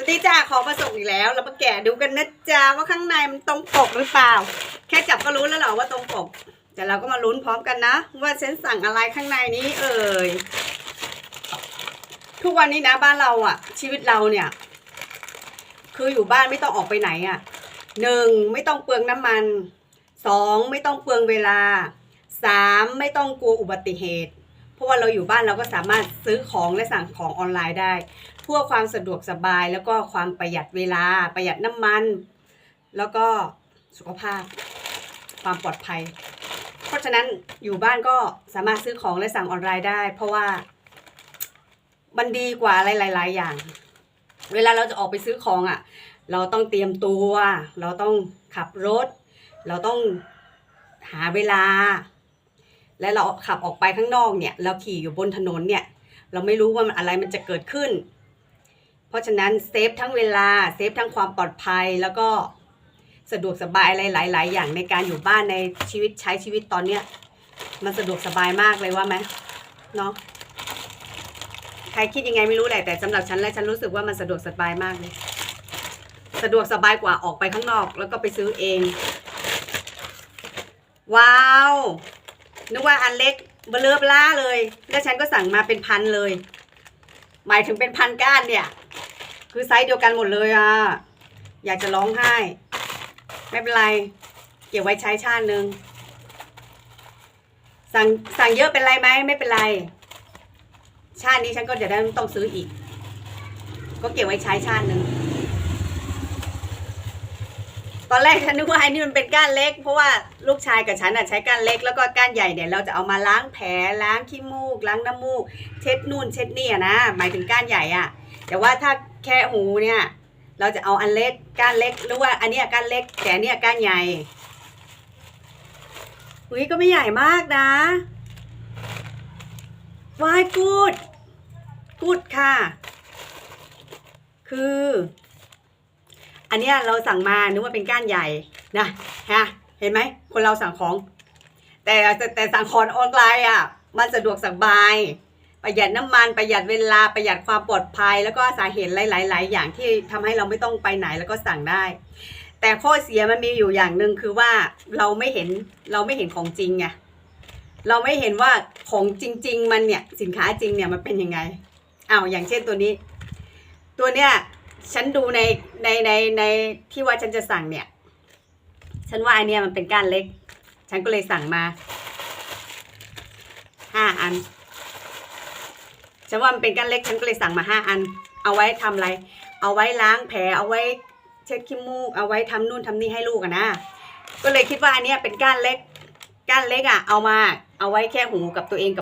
สวัสดีจ้าของมาส่งอีกแล้วเรามาแกะดูกันนะจ๊ะว่าข้างในมันตรงปกหรือเปล่า แค่จับก็รู้แล้วเหรอว่าตรงปกแต่เราก็มาลุ้นพร้อมกันนะ ว่าฉันสั่งอะไรข้างในนี้เอ่ยทุกวันนี้นะบ้านเราอะชีวิตเราเนี่ย คืออยู่บ้านไม่ต้องออกไปไหนอะหนึ่งไม่ต้องเปลืองน้ำมันสองไม่ต้องเปลืองเวลาสามไม่ต้องกลัวอุบัติเหตุ เพราะว่าเราอยู่บ้านเราก็สามารถซื้อของและสั่งของออนไลน์ได้ พื่อความสะดวกสบายแล้วก็ความประหยัดเวลาประหยัดน้ำมัน แล้วก็สุขภาพ ความปลอดภัย เพราะฉะนั้นอยู่บ้านก็สามารถซื้อของและสั่งออนไลน์ได้ เพราะว่ามันดีกว่าอะไรหลาย ๆ อย่าง เวลาเราจะออกไปซื้อของอะ เราต้องเตรียมตัว เราต้องขับรถ เราต้องหาเวลา และเราขับออกไปข้างนอกเนี่ย เราขี่อยู่บนถนนเนี่ย เราไม่รู้ว่ามันอะไรมันจะเกิดขึ้น เพราะฉะนั้นเซฟทั้งเวลาเซฟทั้งความปลอดภัยแล้วก็สะดวกสบายอะไรหลาย ๆ อย่างในการอยู่บ้านในชีวิตใช้ชีวิตตอนเนี้ยมันสะดวกสบายมากเลยว่าไหมเนาะใครคิดยังไงไม่รู้แหละแต่สำหรับฉันแล้วฉันรู้สึกว่ามันสะดวกสบายมากเลย สะดวกสบายกว่าออกไปข้างนอก แล้วก็ไปซื้อเอง ว้าวนึกว่าอันเล็กเบลอเบล่าเลย แล้วฉันก็สั่งมาเป็นพันเลย หมายถึงเป็นพันก้านเนี่ย คือไซส์เดียวกันหมดเลยอะ อยากจะร้องไห้ ไม่เป็นไร เก็บไว้ใช้ชาตินึง สั่งสั่งเยอะเป็นไรไหมไม่เป็นไร ชาตินี้ฉันก็จะได้ไม่ต้องซื้ออีก ก็เก็บไว้ใช้ชาตินึง ตอนแรกฉันนึกว่าไอ้นี่มันเป็นก้านเล็ก เพราะว่าลูกชายกับฉันอะใช้ก้านเล็กแล้วก็ก้านใหญ่เนี่ยเราจะเอามาล้างแผลล้างขี้มูกล้างน้ำมูก เช็ดนู่นเช็ดนี่อะนะหมายถึงก้านใหญ่อะ แต่ว่าถ้าแค่หูเนี่ยเราจะเอาอันเล็กก้านเล็กหรือว่าอันเนี้ยก้านเล็ก แต่อันเนี้ยก้านใหญ่อุ้ยก็ไม่ใหญ่มากนะวายกูดกูดค่ะ คือ อันนี้เราสั่งมานึกว่าเป็นก้านใหญ่นะฮะเห็นไหมคนเราสั่งของ แต่แต่แต่สั่งของออนไลน์อะมันสะดวกสบาย ประหยัดน้ำมันประหยัดเวลาประหยัดความปลอดภัย แล้วก็สาเหตุหลาย ๆ อย่างที่ทำให้เราไม่ต้องไปไหนแล้วก็สั่งได้ แต่ข้อเสียมันมีอยู่อย่างหนึ่งคือว่าเราไม่เห็นเราไม่เห็นของจริงไงเราไม่เห็นว่าของจริง ๆ มันเนี่ยสินค้าจริงเนี่ยมันเป็นยังไงอ้าวอย่างเช่นตัวนี้ ตัวเนี้ย ฉันดูในในในในที่ว่าฉันจะสั่งเนี่ย ฉันว่าอันเนี้ยมันเป็นก้านเล็ก ฉันก็เลยสั่งมาห้าอัน ฉันว่ามันเป็นก้านเล็ก ฉันก็เลยสั่งมาห้าอัน เอาไว้ทำอะไร เอาไว้ล้างแผล เอาไว้เช็ดขี้มูก เอาไว้ทำนู่นทำนี่ให้ลูกอะนะ ก็เลยคิดว่าอันเนี้ยเป็นก้านเล็ก ก้านเล็กอะเอามา เอาไว้แค่หูกับตัวเองกับ